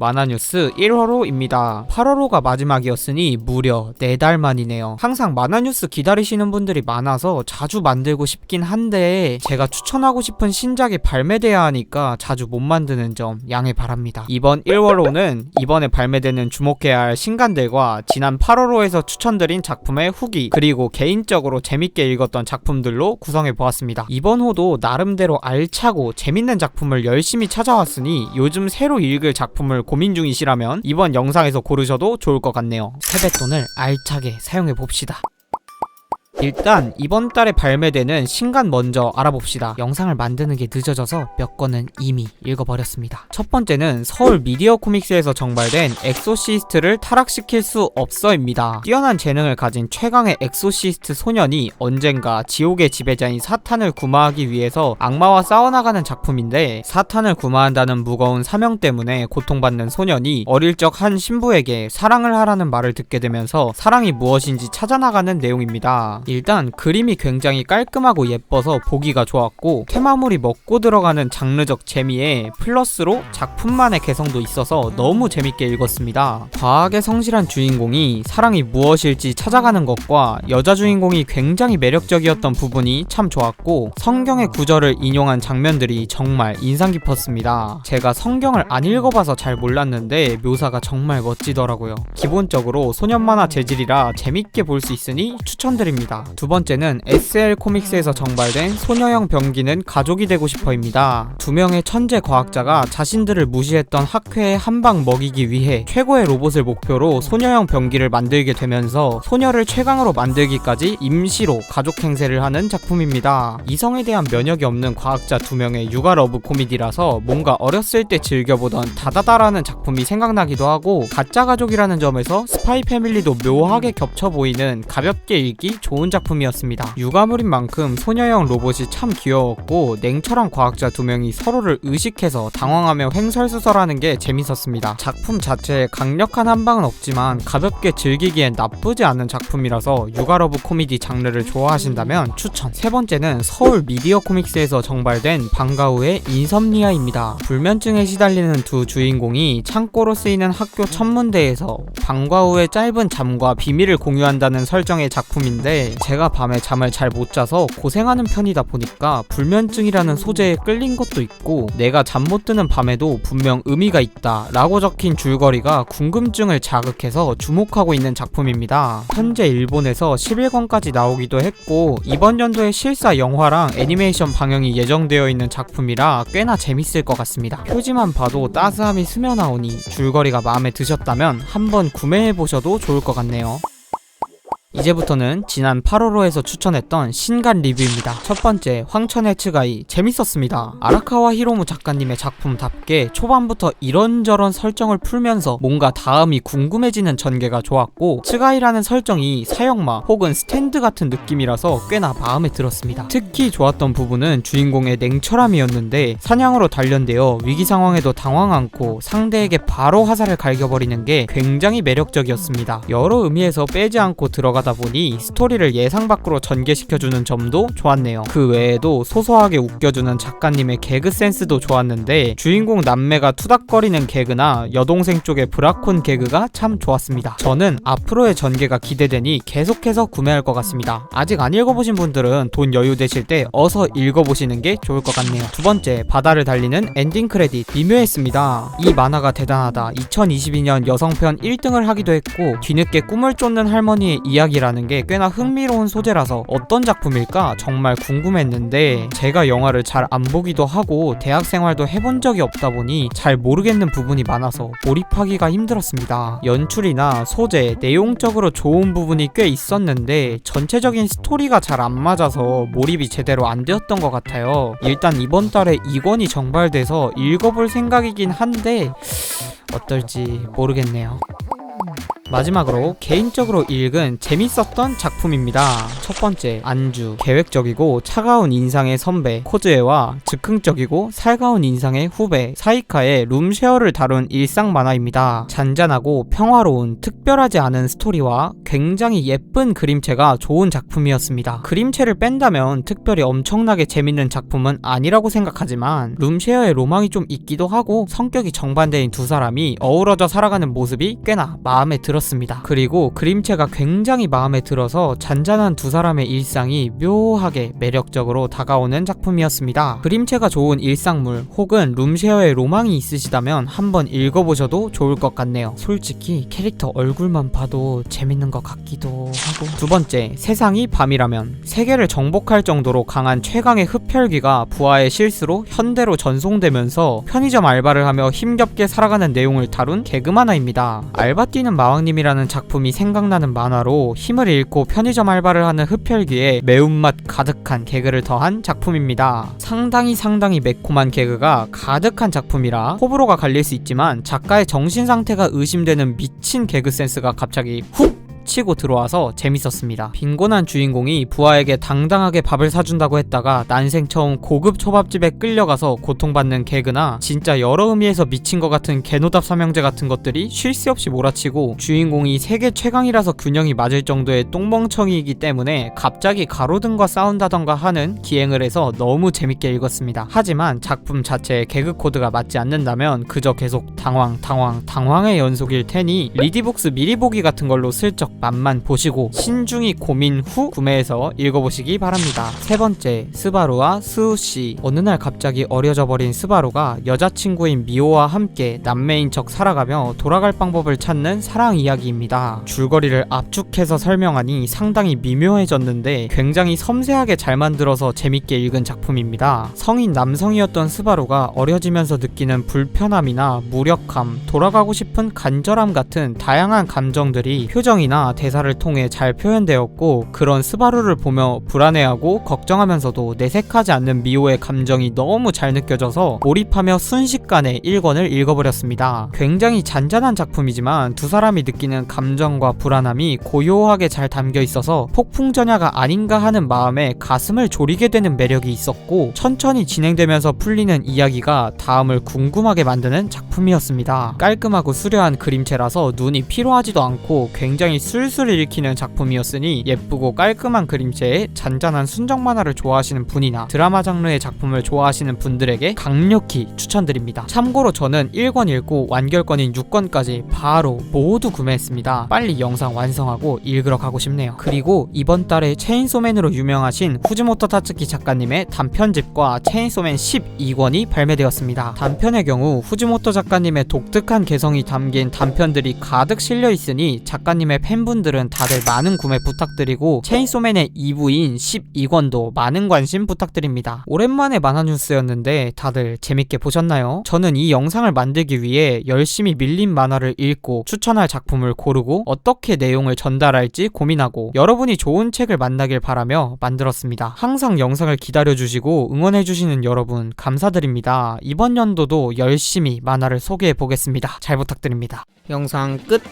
만화뉴스 1화로입니다. 8화로가 마지막이었으니 무려 4달 만이네요. 항상 만화뉴스 기다리시는 분들이 많아서 자주 만들고 싶긴 한데 제가 추천하고 싶은 신작이 발매돼야 하니까 자주 못 만드는 점 양해 바랍니다. 이번 1화로는 이번에 발매되는 주목해야 할 신간들과 지난 8화로에서 추천드린 작품의 후기 그리고 개인적으로 재밌게 읽었던 작품들로 구성해 보았습니다. 이번 호도 나름대로 알차고 재밌는 작품을 열심히 찾아왔으니 요즘 새로 읽을 작품을 고민 중이시라면 이번 영상에서 고르셔도 좋을 것 같네요. 세뱃돈을 알차게 사용해 봅시다. 일단 이번 달에 발매되는 신간 먼저 알아봅시다. 영상을 만드는 게 늦어져서 몇 권은 이미 읽어버렸습니다. 첫 번째는 서울 미디어 코믹스에서 정발된 엑소시스트를 타락시킬 수 없어입니다. 뛰어난 재능을 가진 최강의 엑소시스트 소년이 언젠가 지옥의 지배자인 사탄을 구마하기 위해서 악마와 싸워나가는 작품인데 사탄을 구마한다는 무거운 사명 때문에 고통받는 소년이 어릴 적 한 신부에게 사랑을 하라는 말을 듣게 되면서 사랑이 무엇인지 찾아나가는 내용입니다. 일단 그림이 굉장히 깔끔하고 예뻐서 보기가 좋았고 테마물이 먹고 들어가는 장르적 재미에 플러스로 작품만의 개성도 있어서 너무 재밌게 읽었습니다. 과학에 성실한 주인공이 사랑이 무엇일지 찾아가는 것과 여자 주인공이 굉장히 매력적이었던 부분이 참 좋았고 성경의 구절을 인용한 장면들이 정말 인상 깊었습니다. 제가 성경을 안 읽어봐서 잘 몰랐는데 묘사가 정말 멋지더라고요. 기본적으로 소년 만화 재질이라 재밌게 볼 수 있으니 추천드립니다. 두 번째는 SL 코믹스에서 정발된 소녀형 병기는 가족이 되고 싶어입니다. 두 명의 천재 과학자가 자신들을 무시했던 학회에 한 방 먹이기 위해 최고의 로봇을 목표로 소녀형 병기를 만들게 되면서 소녀를 최강으로 만들기까지 임시로 가족 행세를 하는 작품입니다. 이성에 대한 면역이 없는 과학자 두 명의 육아 러브 코미디라서 뭔가 어렸을 때 즐겨보던 다다다라는 작품이 생각나기도 하고 가짜 가족이라는 점에서 스파이 패밀리도 묘하게 겹쳐 보이는 가볍게 읽기 좋은 작품이었습니다. 육아물인 만큼 소녀형 로봇이 참 귀여웠고 냉철한 과학자 두 명이 서로를 의식해서 당황하며 횡설수설하는 게 재밌었습니다. 작품 자체에 강력한 한방은 없지만 가볍게 즐기기엔 나쁘지 않은 작품이라서 육아러브 코미디 장르를 좋아하신다면 추천. 세 번째는 서울 미디어 코믹스에서 정발된 방과후의 인섬니아입니다. 불면증에 시달리는 두 주인공이 창고로 쓰이는 학교 천문대에서 방과후의 짧은 잠과 비밀을 공유한다는 설정의 작품인데 제가 밤에 잠을 잘 못 자서 고생하는 편이다 보니까 불면증이라는 소재에 끌린 것도 있고 내가 잠 못 드는 밤에도 분명 의미가 있다 라고 적힌 줄거리가 궁금증을 자극해서 주목하고 있는 작품입니다. 현재 일본에서 11권까지 나오기도 했고 이번 연도에 실사 영화랑 애니메이션 방영이 예정되어 있는 작품이라 꽤나 재밌을 것 같습니다. 표지만 봐도 따스함이 스며나오니 줄거리가 마음에 드셨다면 한번 구매해 보셔도 좋을 것 같네요. 이제부터는 지난 8호로에서 추천했던 신간 리뷰입니다. 첫 번째, 황천의 츠가이. 재밌었습니다. 아라카와 히로무 작가님의 작품답게 초반부터 이런저런 설정을 풀면서 뭔가 다음이 궁금해지는 전개가 좋았고, 츠가이라는 설정이 사형마 혹은 스탠드 같은 느낌이라서 꽤나 마음에 들었습니다. 특히 좋았던 부분은 주인공의 냉철함이었는데, 사냥으로 단련되어 위기 상황에도 당황 않고 상대에게 바로 화살을 갈겨버리는 게 굉장히 매력적이었습니다. 여러 의미에서 빼지 않고 들어가 다 보니 스토리를 예상 밖으로 전개시켜주는 점도 좋았네요. 그 외에도 소소하게 웃겨주는 작가님의 개그 센스도 좋았는데 주인공 남매가 투닥거리는 개그나 여동생 쪽의 브라콘 개그가 참 좋았습니다. 저는 앞으로의 전개가 기대되니 계속해서 구매할 것 같습니다. 아직 안 읽어보신 분들은 돈 여유 되실 때 어서 읽어보시는 게 좋을 것 같네요. 두 번째, 바다를 달리는 엔딩 크레딧 미묘했습니다. 이 만화가 대단하다. 2022년 여성편 1등을 하기도 했고 뒤늦게 꿈을 쫓는 할머니의 이야기라는 게 꽤나 흥미로운 소재라서 어떤 작품일까 정말 궁금했는데 제가 영화를 잘 안 보기도 하고 대학 생활도 해본 적이 없다 보니 잘 모르겠는 부분이 많아서 몰입하기가 힘들었습니다. 연출이나 소재, 내용적으로 좋은 부분이 꽤 있었는데 전체적인 스토리가 잘 안 맞아서 몰입이 제대로 안 되었던 것 같아요. 일단 이번 달에 2권이 정발돼서 읽어볼 생각이긴 한데 어떨지 모르겠네요. 마지막으로 개인적으로 읽은 재밌었던 작품입니다. 첫 번째 안주 계획적이고 차가운 인상의 선배 코즈에와 즉흥적이고 살가운 인상의 후배 사이카의 룸쉐어를 다룬 일상 만화입니다. 잔잔하고 평화로운 특별하지 않은 스토리와 굉장히 예쁜 그림체가 좋은 작품이었습니다. 그림체를 뺀다면 특별히 엄청나게 재밌는 작품은 아니라고 생각하지만 룸쉐어의 로망이 좀 있기도 하고 성격이 정반대인 두 사람이 어우러져 살아가는 모습이 꽤나 마음에 들었습니다. 그리고 그림체가 굉장히 마음에 들어서 잔잔한 두 사람의 일상이 묘하게 매력적으로 다가오는 작품이었습니다. 그림체가 좋은 일상물 혹은 룸쉐어의 로망이 있으시다면 한번 읽어보셔도 좋을 것 같네요. 솔직히 캐릭터 얼굴만 봐도 재밌는 것 같기도 하고. 두 번째, 세상이 밤이라면 세계를 정복할 정도로 강한 최강의 흡혈귀가 부하의 실수로 현대로 전송되면서 편의점 알바를 하며 힘겹게 살아가는 내용을 다룬 개그 만화입니다. 알바 뛰는 마왕님 이라는 작품이 생각나는 만화로 힘을 잃고 편의점 알바를 하는 흡혈귀에 매운맛 가득한 개그를 더한 작품입니다. 상당히 상당히 매콤한 개그가 가득한 작품이라 호불호가 갈릴 수 있지만 작가의 정신 상태가 의심되는 미친 개그 센스가 갑자기 훅 치고 들어와서 재밌었습니다. 빈곤한 주인공이 부하에게 당당하게 밥을 사준다고 했다가 난생 처음 고급 초밥집에 끌려가서 고통받는 개그나 진짜 여러 의미에서 미친 것 같은 개노답 삼형제 같은 것들이 쉴 새 없이 몰아치고 주인공이 세계 최강이라서 균형이 맞을 정도의 똥멍청이이기 때문에 갑자기 가로등과 싸운다던가 하는 기행을 해서 너무 재밌게 읽었습니다. 하지만 작품 자체에 개그 코드가 맞지 않는다면 그저 계속 당황 당황 당황의 연속일 테니 리디북스 미리 보기 같은 걸로 슬쩍 맛만 보시고 신중히 고민 후 구매해서 읽어보시기 바랍니다. 세 번째, 스바루와 스우씨. 어느 날 갑자기 어려져 버린 스바루가 여자친구인 미오와 함께 남매인 척 살아가며 돌아갈 방법을 찾는 사랑 이야기입니다. 줄거리를 압축해서 설명하니 상당히 미묘해졌는데 굉장히 섬세하게 잘 만들어서 재밌게 읽은 작품입니다. 성인 남성이었던 스바루가 어려지면서 느끼는 불편함이나 무력함, 돌아가고 싶은 간절함 같은 다양한 감정들이 표정이나 대사를 통해 잘 표현되었고 그런 스바루를 보며 불안해하고 걱정하면서도 내색하지 않는 미호의 감정이 너무 잘 느껴져서 몰입하며 순식간에 1권을 읽어버렸습니다. 굉장히 잔잔한 작품이지만 두 사람이 느끼는 감정과 불안함이 고요하게 잘 담겨 있어서 폭풍전야가 아닌가 하는 마음에 가슴을 졸이게 되는 매력이 있었고 천천히 진행되면서 풀리는 이야기가 다음을 궁금하게 만드는 작품이었습니다. 깔끔하고 수려한 그림체라서 눈이 피로하지도 않고 굉장히 술술 읽히는 작품이었으니 예쁘고 깔끔한 그림체에 잔잔한 순정 만화를 좋아하시는 분이나 드라마 장르의 작품을 좋아하시는 분들에게 강력히 추천드립니다. 참고로 저는 1권 읽고 완결권인 6권까지 바로 모두 구매했습니다. 빨리 영상 완성하고 읽으러 가고 싶네요. 그리고 이번 달에 체인소맨으로 유명하신 후즈모토 타츠키 작가님의 단편집과 체인소맨 12권이 발매되었습니다. 단편의 경우 후즈모토 작가님의 독특한 개성이 담긴 단편들이 가득 실려 있으니 작가님의 팬분들은 다들 많은 구매 부탁드리고 체인소맨의 2부인 12권도 많은 관심 부탁드립니다. 오랜만에 만화 뉴스였는데 다들 재밌게 보셨나요? 저는 이 영상을 만들기 위해 열심히 밀린 만화를 읽고 추천할 작품을 고르고 어떻게 내용을 전달할지 고민하고 여러분이 좋은 책을 만나길 바라며 만들었습니다. 항상 영상을 기다려주시고 응원해주시는 여러분 감사드립니다. 이번 연도도 열심히 만화를 소개해 보겠습니다. 잘 부탁드립니다. 영상 끝!